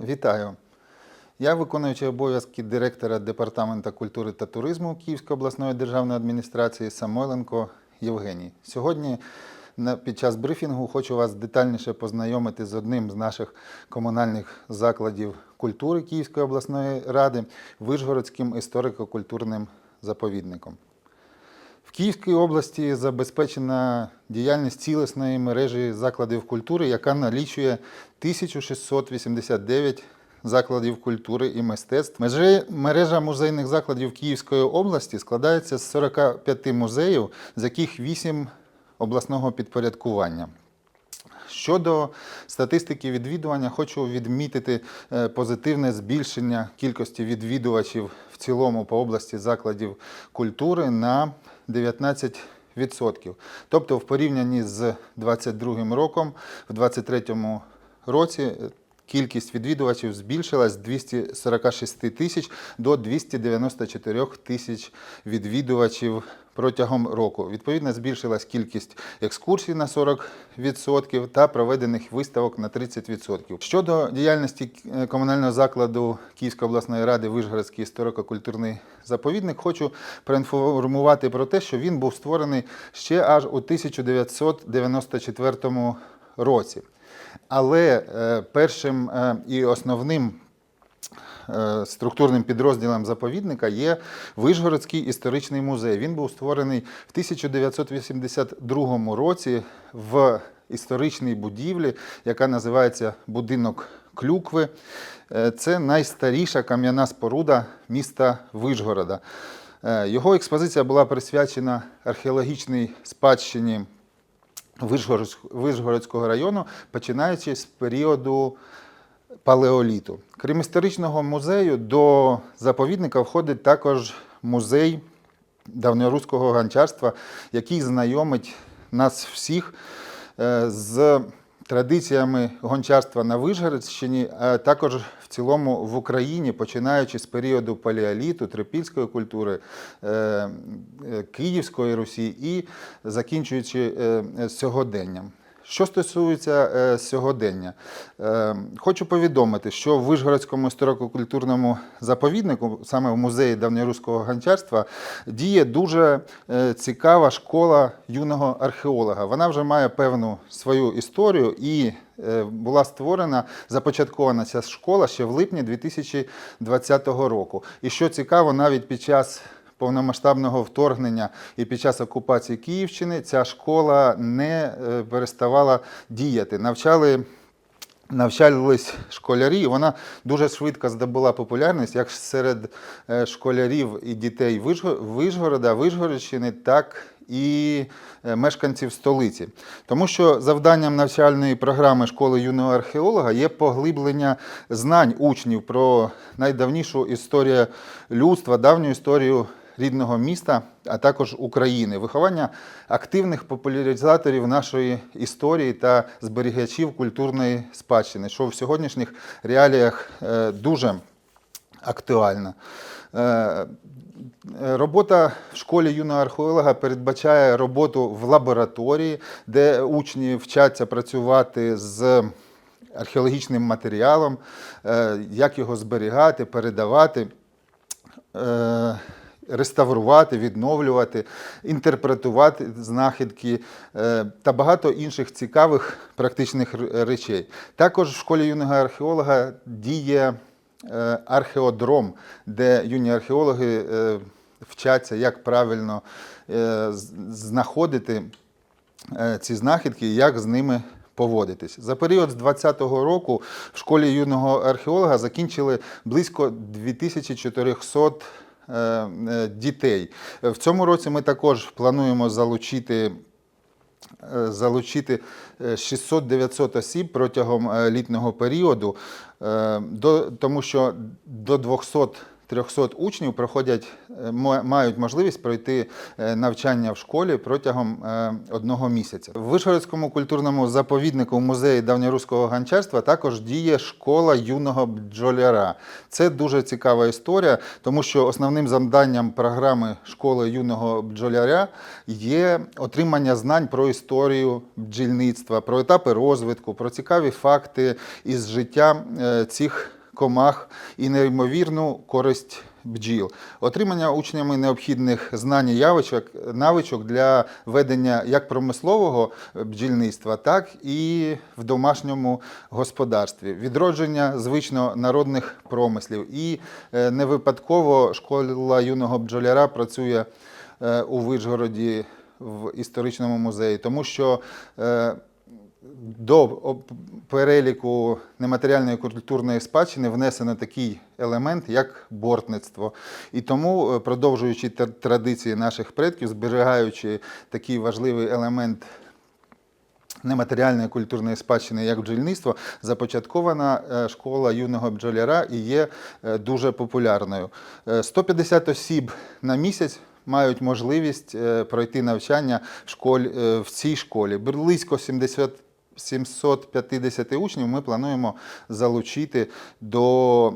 Вітаю! Я виконуючий обов'язки директора Департаменту культури та туризму Київської обласної державної адміністрації Самойленко Євгеній. Сьогодні під час брифінгу хочу вас детальніше познайомити з одним з наших комунальних закладів культури Київської обласної ради Вишгородським історико-культурним заповідником. Київській області забезпечена діяльність цілісної мережі закладів культури, яка налічує 1689 закладів культури і мистецтв. Мережа музейних закладів Київської області складається з 45 музеїв, з яких 8 обласного підпорядкування. Щодо статистики відвідування, хочу відмітити е, позитивне збільшення кількості відвідувачів в цілому по області закладів культури на 19%. Тобто, в порівнянні з 2022 роком, в 2023 році е, кількість відвідувачів збільшилась з 246 тисяч до 294 тисяч відвідувачів протягом року. Відповідно, збільшилась кількість екскурсій на 40% та проведених виставок на 30%. Щодо діяльності е, комунального закладу Київської обласної ради Вишгородський історико-культурний заповідник, хочу проінформувати про те, що він був створений ще аж у 1994 році. Але е, першим е, і основним е, структурним підрозділом заповідника є Вишгородський історичний музей. Він був створений в 1982 році в історичній будівлі, яка називається Будинок Клюкви. Це найстаріша кам'яна споруда міста Вишгорода. Е, Його експозиція була присвячена археологічній спадщині Вишгородського району, починаючи з періоду палеоліту. Крім історичного музею, до заповідника входить також музей давньоруського гончарства, який знайомить нас всіх е, з традиціями гончарства на Вишгородщині, а також в цілому в Україні, починаючи з періоду паліоліту, трипільської культури, е, е, Київської Русі і закінчуючи е, сьогоденням. Що стосується е, сьогодення, е, хочу повідомити, що в Вишгородському історико-культурному заповіднику, саме в музеї давньоруського гончарства, діє дуже е, цікава школа юного археолога. Вона вже має певну свою історію і е, була створена, започаткована ця школа ще в липні 2020 року. І що цікаво, навіть під час повномасштабного вторгнення і під час окупації Київщини ця школа не е, переставала діяти. Навчали. Навчались школярі, і вона дуже швидко здобула популярність як серед е, школярів і дітей Вишгорода, Вишгородщини, так і е, мешканців столиці. Тому що завданням навчальної програми школи юного археолога є поглиблення знань учнів про найдавнішу історію людства, давню історію рідного міста, а також України, виховання активних популяризаторів нашої історії та зберігачів культурної спадщини, що в сьогоднішніх реаліях е, дуже актуально. Е, Робота в школі юного археолога передбачає роботу в лабораторії, де учні вчаться працювати з археологічним матеріалом, е, як його зберігати, передавати. Реставрувати, відновлювати, інтерпретувати знахідки е, та багато інших цікавих практичних речей. Також в школі юного археолога діє е, археодром, де юні археологи е, вчаться, як правильно знаходити ці знахідки і як з ними поводитись. За період з 2020 року в школі юного археолога закінчили близько 2400 е, е, дітей. Е, В цьому році ми також плануємо залучити е, залучити е, 600-900 осіб протягом е, літнього періоду, е, тому що до 200 300 учнів проходять, е, мають можливість пройти е, навчання в школі протягом е, одного місяця. В Вишгородському культурному заповіднику музеї давньоруського гончарства також діє школа юного бджоляра. Це дуже цікава історія, тому що основним завданням програми школи юного бджоляря є отримання знань про історію бджільництва, про етапи розвитку, про цікаві факти із життя е, цих комах і неймовірну користь бджіл. Отримання учнями необхідних знань і явичок, навичок для ведення як промислового бджільництва, так і в домашньому господарстві, відродження звично народних промислів. І е, не випадково школа юного бджоляра працює е, у Вишгороді в історичному музеї, тому що е, до переліку нематеріальної культурної спадщини внесено такий елемент, як бортництво. І тому, е, продовжуючи традиції наших предків, зберігаючи такий важливий елемент нематеріальної культурної спадщини, як бджільництво, започаткована е, школа юного бджоляра і є е, дуже популярною. Е, 150 осіб на місяць. Мають можливість пройти навчання в, школі, е, в цій школі. Близько 70, 750 учнів ми плануємо залучити до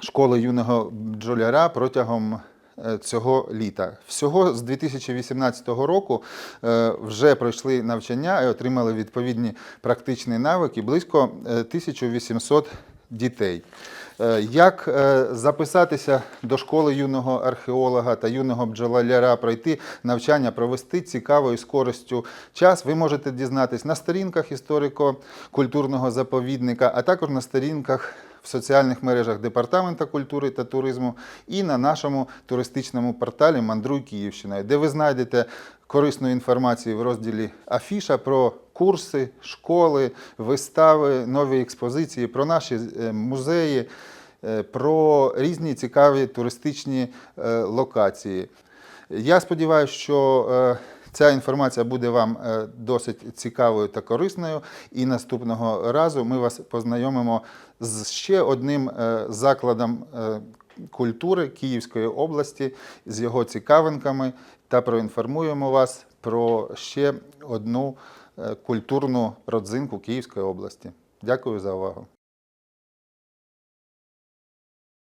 школи юного бджоляра протягом е, цього літа. Всього з 2018 року е, вже пройшли навчання і отримали відповідні практичні навики близько е, 1800 дітей. Е, Як е, записатися до школи юного археолога та юного бджолаляра, пройти навчання, провести цікавою з користю час, ви можете дізнатись на сторінках історико-культурного заповідника, а також на сторінках в соціальних мережах Департамента культури та туризму і на нашому туристичному порталі Мандруй Київщиною, де ви знайдете корисну інформацію в розділі Афіша про курси, школи, вистави, нові експозиції, про наші е, музеї, е, про різні цікаві туристичні е, локації. Я сподіваюся, що ця інформація буде вам е, досить цікавою та корисною. І наступного разу ми вас познайомимо з ще одним е, закладом е, культури Київської області з його цікавинками та проінформуємо вас про ще одну культурну родзинку Київської області. Дякую за увагу.